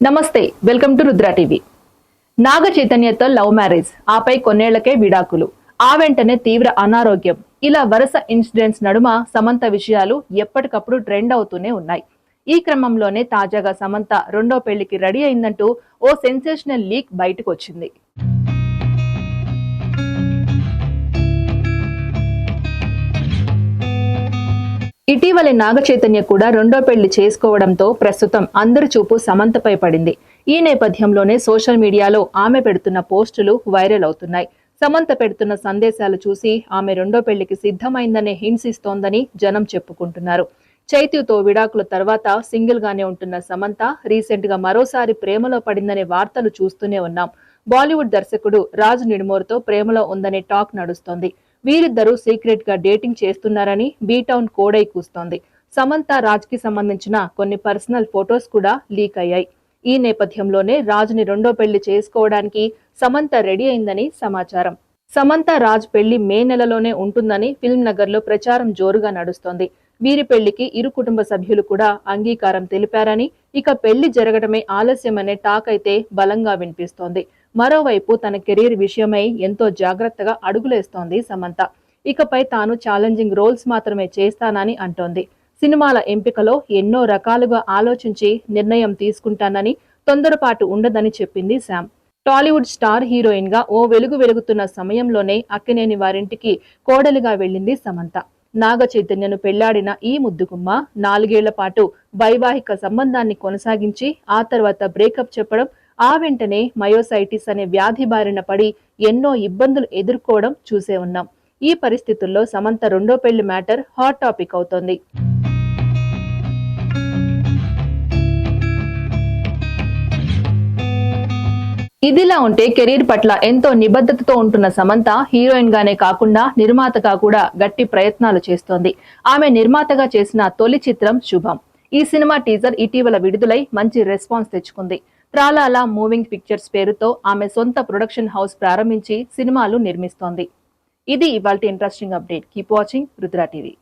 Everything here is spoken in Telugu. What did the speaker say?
నమస్తే welcome to Rudra TV. Naga చైతన్యతో love marriage ఆపై కొన్నేళ్ళకే విడాకులు. ఆ వెంటనే తీవ్ర అనారోగ్యం. ఇలా వరుస ఇన్సిడెంట్స్ నడుమ సమంత విషయాలు ఎప్పటికప్పుడు ట్రెండ్ అవుతూనే ఉన్నాయి. ఈ క్రమంలోనే తాజాగా సమంత రెండో పెళ్ళికి రెడీ అయిందంటూ ఓ సెన్సేషనల్ లీక్ బయటకు వచ్చింది. ఇటీవలే నాగ చైతన్య కూడా రెండో పెళ్ళి చేసుకోవడంతో ప్రస్తుతం అందరి చూపు సమంతపై పడింది. ఈ నేపథ్యంలోనే సోషల్ మీడియాలో ఆమె పెడుతున్న పోస్టులు వైరల్ అవుతున్నాయి. సమంత పెడుతున్న సందేశాలు చూసి ఆమె రెండో పెళ్ళికి సిద్ధమైందనే హింట్స్ ఇస్తోందని జనం చెప్పుకుంటున్నారు. చైత్యుతో విడాకుల తర్వాత సింగిల్ గానే ఉంటున్న సమంత రీసెంట్గా మరోసారి ప్రేమలో పడిందనే వార్తలు చూస్తూనే ఉన్నాం. బాలీవుడ్ దర్శకుడు రాజ్ నిడుమోర్తో ప్రేమలో ఉందనే టాక్ నడుస్తోంది. వీరిద్దరూ సీక్రెట్గా డేటింగ్ చేస్తున్నారని బీటౌన్ కోడై కూస్తోంది. సమంత రాజ్కి సంబంధించిన కొన్ని పర్సనల్ ఫొటోస్ కూడా లీక్ అయ్యాయి. ఈ నేపథ్యంలోనే రాజుని రెండో పెళ్ళి చేసుకోవడానికి సమంత రెడీ అయిందని సమాచారం. సమంత రాజ్ పెళ్ళి మే నెలలోనే ఉంటుందని ఫిల్మ్ నగర్లో ప్రచారం జోరుగా నడుస్తోంది. వీరి పెళ్ళికి ఇరు కుటుంబ సభ్యులు కూడా అంగీకారం తెలిపారని ఇక పెళ్ళి జరగడమే ఆలస్యమనే టాక్ అయితే బలంగా వినిపిస్తోంది. మరోవైపు తన కెరీర్ విషయమై ఎంతో జాగ్రత్తగా అడుగులేస్తోంది సమంత. ఇకపై తాను ఛాలెంజింగ్ రోల్స్ మాత్రమే చేస్తానని అంటోంది. సినిమాల ఎంపికలో ఎన్నో రకాలుగా ఆలోచించి నిర్ణయం తీసుకుంటానని తొందరపాటు ఉండదని చెప్పింది శామ్. టాలీవుడ్ స్టార్ హీరోయిన్గా ఓ వెలుగు వెలుగుతున్న సమయంలోనే అక్కినేని వారింటికి కోడలిగా వెళ్ళింది సమంత. నాగ చైతన్యను పెళ్ళాడిన ఈ ముద్దుగుమ్మ నాలుగేళ్ళ పాటు వైవాహిక సంబంధాన్ని కొనసాగించి ఆ తర్వాత బ్రేకప్ చెప్పడం ఆ వెంటనే మయోసైటిస్ అనే వ్యాధి బారిన పడి ఎన్నో ఇబ్బందులు ఎదుర్కోవడం చూసే ఉన్నాం. ఈ పరిస్థితుల్లో సమంత రెండో పెళ్ళి మ్యాటర్ హాట్ టాపిక్ అవుతోంది. ఇదిలా ఉంటే కెరీర్ పట్ల ఎంతో నిబద్ధతతో ఉంటున్న సమంత హీరోయిన్ గానే కాకుండా నిర్మాతగా కూడా గట్టి ప్రయత్నాలు చేస్తోంది. ఆమె నిర్మాతగా చేసిన తొలి చిత్రం శుభం. ఈ సినిమా టీజర్ ఇటీవల విడుదలై మంచి రెస్పాన్స్ తెచ్చుకుంది. ట్రాలాల మూవింగ్ పిక్చర్స్ పేరుతో ఆమె సొంత ప్రొడక్షన్ హౌస్ ప్రారంభించి సినిమాలు నిర్మిస్తోంది. ఇది ఇవాళ interesting update. Keep watching Rudra TV.